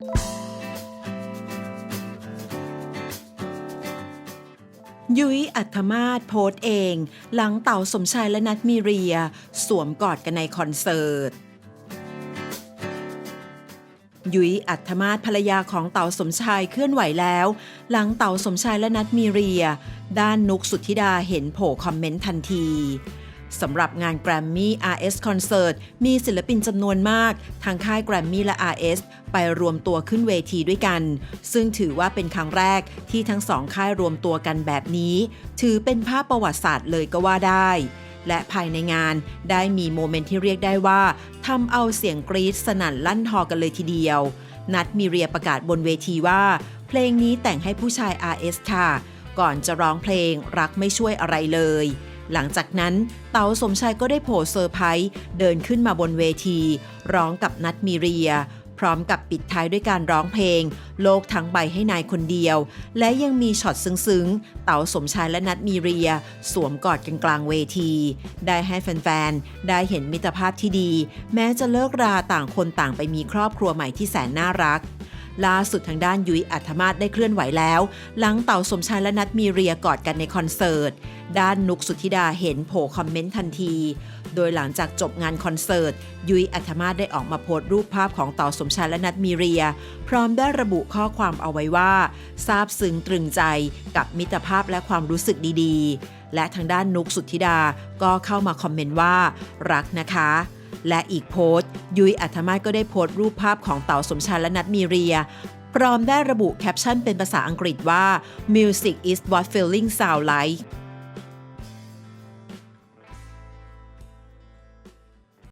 ยุ้ยอัธมาศโพสต์เอง หลังเต่าสมชายและนัทมีเรีย สวมกอดกันในคอนเสิร์ตยุ้ยอัธมาศภรรยาของเต่าสมชายเคลื่อนไหวแล้ว หลังเต่าสมชายและนัทมีเรีย ด้านนุกสุทธิดาเห็นโผล่คอมเมนต์ทันที สำหรับงาน Grammy RS Concert มีศิลปินจำนวนมาก ทางค่าย Grammy และ RS ไปรวมตัวขึ้นเวทีด้วยกัน ซึ่งถือว่าเป็นครั้งแรกที่ทั้งสองค่ายรวมตัวกันแบบนี้ ถือเป็นภาพประวัติศาสตร์เลยก็ว่าได้และภายในงานได้มีโมเมนต์ที่เรียกได้ว่าทำเอาเสียงกรี๊ดสนั่นลั่นทอกันเลยทีเดียว นัดมีเรียประกาศบนเวทีว่า เพลงนี้แต่งให้ผู้ชาย RS ค่ะ ก่อนจะร้องเพลงรักไม่ช่วยอะไรเลย หลังจากนั้นเต๋าสมชายก็ได้โผล่เซอร์ไพรส์เดินขึ้นมาบนเวที ร้องกับนัดมีเรีย พร้อมกับปิดท้ายด้วยการร้องเพลง โลกทั้งใบให้นายคนเดียว และยังมีช็อตซึ้งๆ เต๋าสมชายและนัดมีเรีย สวมกอดกันกลางเวที ได้ให้แฟนๆ ได้เห็นมิตรภาพที่ดี แม้จะเลิกราต่างคนต่างไปมีครอบครัวใหม่ที่แสนน่ารัก ล่าสุดทางด้านยุ้ยอัธมาศได้เคลื่อนไหวแล้ว หลังเต่าสมชายและนัดมีเรียกอดกันในคอนเสิร์ต ด้านนุกสุธิดาเห็นโผล่คอมเมนต์ทันที โดยหลังจากจบงานคอนเสิร์ต ยุ้ยอัธมาศได้ออกมาโพสต์รูปภาพของเต่าสมชายและนัดมีเรีย พร้อมได้ระบุข้อความเอาไว้ว่าซาบซึ้งตรึงใจกับมิตรภาพและความรู้สึกดีๆ และทางด้านนุกสุธิดาก็เข้ามาคอมเมนต์ว่า รักนะคะ และอีกโพสต์ ยุ้ยอัธมาศก็ได้โพสต์รูปภาพของเต่าสมชายและนัดมีเรีย พร้อมได้ระบุแคปชั่นเป็นภาษาอังกฤษว่า music is what feeling sound like